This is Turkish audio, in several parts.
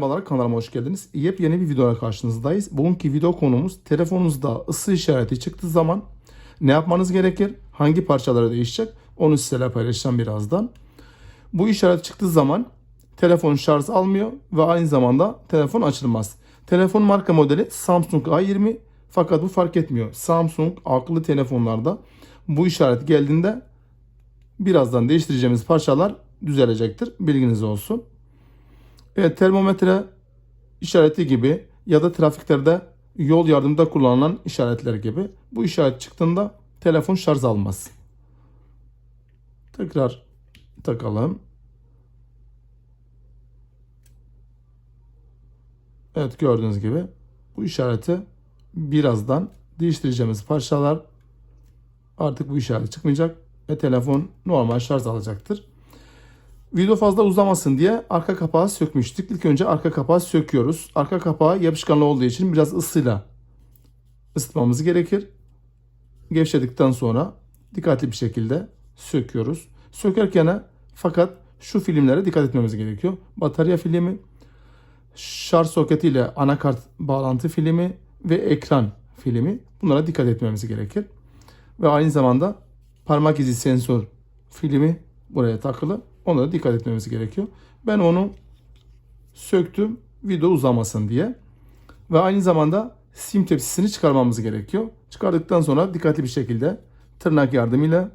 Merhabalar kanalıma hoş geldiniz. Yepyeni bir videoya karşınızdayız. Bugünkü video konumuz telefonunuzda ısı işareti çıktığı zaman ne yapmanız gerekir? Hangi parçaları değişecek? Onu sizlerle paylaşacağım birazdan. Bu işaret çıktığı zaman telefon şarj almıyor ve aynı zamanda telefon açılmaz. Telefon marka modeli Samsung A20 fakat bu fark etmiyor. Samsung akıllı telefonlarda bu işaret geldiğinde birazdan değiştireceğimiz parçalar düzelecektir. Bilginiz olsun. Evet, termometre işareti gibi ya da trafiklerde yol yardımında kullanılan işaretler gibi bu işaret çıktığında telefon şarj almaz. Tekrar takalım. Evet gördüğünüz gibi bu işareti birazdan değiştireceğimiz parçalar artık bu işaret çıkmayacak ve telefon normal şarj alacaktır. Video fazla uzamasın diye arka kapağı sökmüştük. İlk önce arka kapağı söküyoruz. Arka kapağı yapışkanlı olduğu için biraz ısıyla ısıtmamız gerekir. Gevşedikten sonra dikkatli bir şekilde söküyoruz. Sökerken fakat şu filmlere dikkat etmemiz gerekiyor. Batarya filmi, şarj soketi ile anakart bağlantı filmi ve ekran filmi. Bunlara dikkat etmemiz gerekir. Ve aynı zamanda parmak izi sensör filmi buraya takılı. Ona da dikkat etmemiz gerekiyor. Ben onu söktüm video uzamasın diye. Ve aynı zamanda sim tepsisini çıkarmamız gerekiyor. Çıkardıktan sonra dikkatli bir şekilde tırnak yardımıyla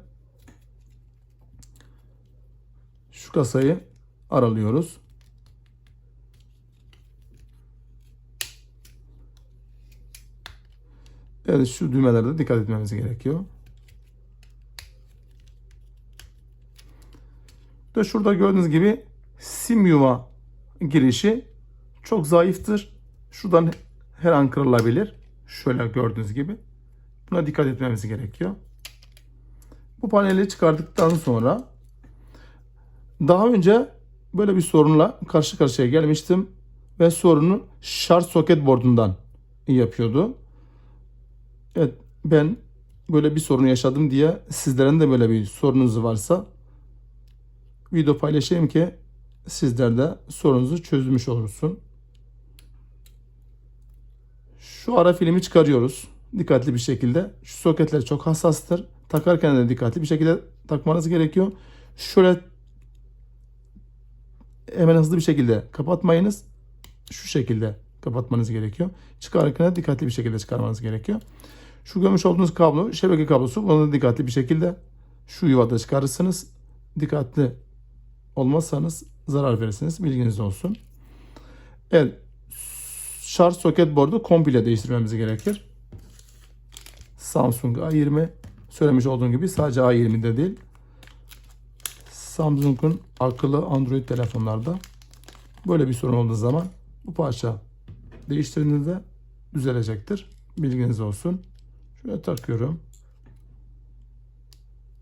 şu kasayı aralıyoruz. Evet şu düğmelerde dikkat etmemiz gerekiyor. De şurada gördüğünüz gibi sim yuva girişi çok zayıftır. Şuradan her an kırılabilir. Şöyle gördüğünüz gibi. Buna dikkat etmemiz gerekiyor. Bu paneli çıkardıktan sonra daha önce böyle bir sorunla karşı karşıya gelmiştim ve sorunu şarj soket boardundan yapıyordu. Evet ben böyle bir sorun yaşadım diye sizlerin de böyle bir sorunuz varsa video paylaşayım ki sizler de sorunuzu çözmüş olursun. Şu ara filmi çıkarıyoruz. Dikkatli bir şekilde. Şu soketler çok hassastır. Takarken de dikkatli bir şekilde takmanız gerekiyor. Şöyle hemen hızlı bir şekilde kapatmayınız. Şu şekilde kapatmanız gerekiyor. Çıkarırken dikkatli bir şekilde çıkarmanız gerekiyor. Şu görmüş olduğunuz kablo şebeke kablosu. Bunu da dikkatli bir şekilde şu yuvada çıkarırsınız. Dikkatli olmazsanız zarar verirsiniz. Bilginiz olsun. Evet. Şarj soket board'u komple değiştirmemiz gerekir. Samsung A20 söylemiş olduğum gibi sadece A20'de değil. Samsung'un akıllı Android telefonlarda böyle bir sorun olduğu zaman bu parça değiştirdiğinizde düzelecektir. Bilginiz olsun. Şöyle takıyorum.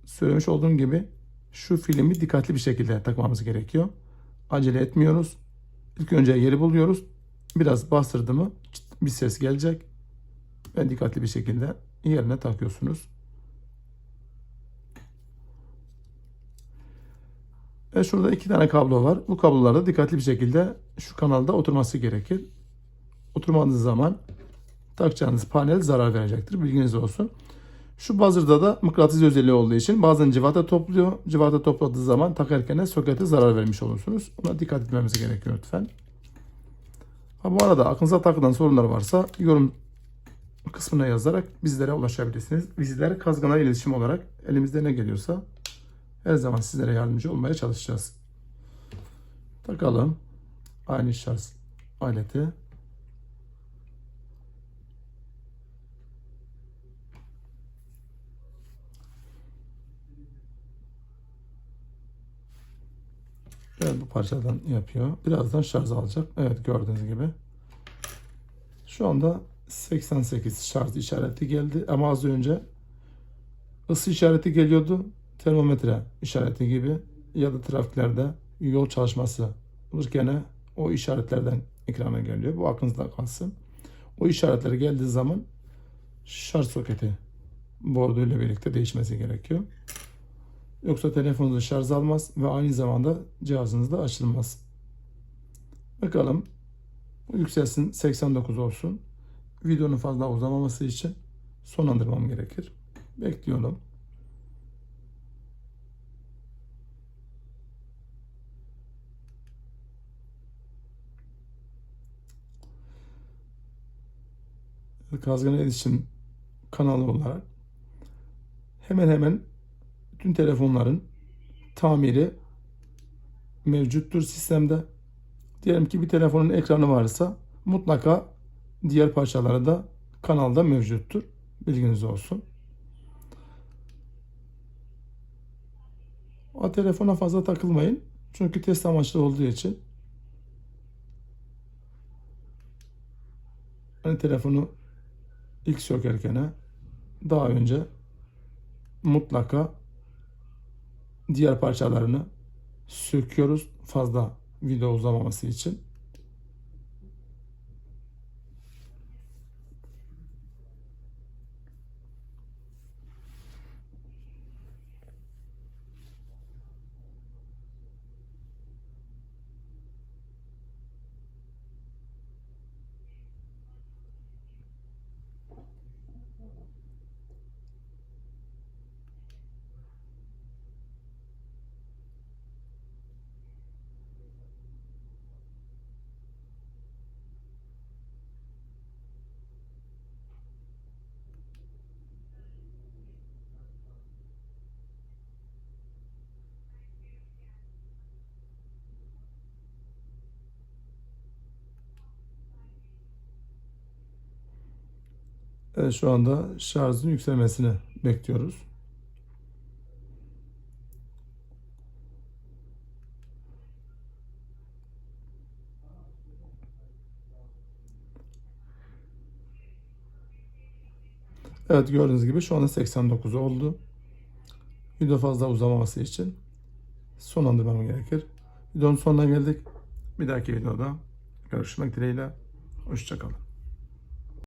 Söylemiş olduğum gibi şu filmi dikkatli bir şekilde takmamız gerekiyor. Acele etmiyoruz. İlk önce yeri buluyoruz. Biraz bastırdı mı bir ses gelecek. Ve dikkatli bir şekilde yerine takıyorsunuz. Ve şurada iki tane kablo var. Bu kablolarda dikkatli bir şekilde şu kanalda oturması gerekir. Oturmadığınız zaman takacağınız panel zarar verecektir. Bilginiz olsun. Şu buzzer'da da mıknatıs özelliği olduğu için bazen civata topluyor. Civata topladığı zaman takarken de sokete zarar vermiş olursunuz. Buna dikkat etmemiz gerekiyor lütfen. Ha, bu arada aklınıza takılan sorunlar varsa yorum kısmına yazarak bizlere ulaşabilirsiniz. Bizler Kazganlar iletişim olarak elimizde ne geliyorsa her zaman sizlere yardımcı olmaya çalışacağız. Takalım. Aynı şarj aleti. Evet bu parçadan yapıyor. Birazdan şarj alacak. Evet gördüğünüz gibi. Şu anda 88 şarj işareti geldi. Ama az önce ısı işareti geliyordu. Termometre işareti gibi ya da trafiklerde yol çalışması olurken o işaretlerden ekrana geliyor. Bu aklınızda kalsın. O işaretler geldiği zaman şarj soketi bordo ile birlikte değişmesi gerekiyor. Yoksa telefonunuz şarj almaz ve aynı zamanda cihazınız da açılmaz. Bakalım yükselsin 89 olsun. Videonun fazla uzamaması için sonlandırmam gerekir. Bekliyorum. Kazgan İletişim kanalı olarak hemen hemen bütün telefonların tamiri mevcuttur sistemde. Diyelim ki bir telefonun ekranı varsa mutlaka diğer parçaları da kanalda mevcuttur. Bilginiz olsun. O telefona fazla takılmayın. Çünkü test amaçlı olduğu için hani telefonu ilk sökerken daha önce mutlaka diğer parçalarını söküyoruz fazla video uzamaması için. Evet, şu anda şarjın yükselmesini bekliyoruz. Evet gördüğünüz gibi şu anda 89 oldu. Video fazla uzamaması için sonlandırmam gerekir. Videonun sonuna geldik. Bir dahaki videoda görüşmek dileğiyle. Hoşçakalın.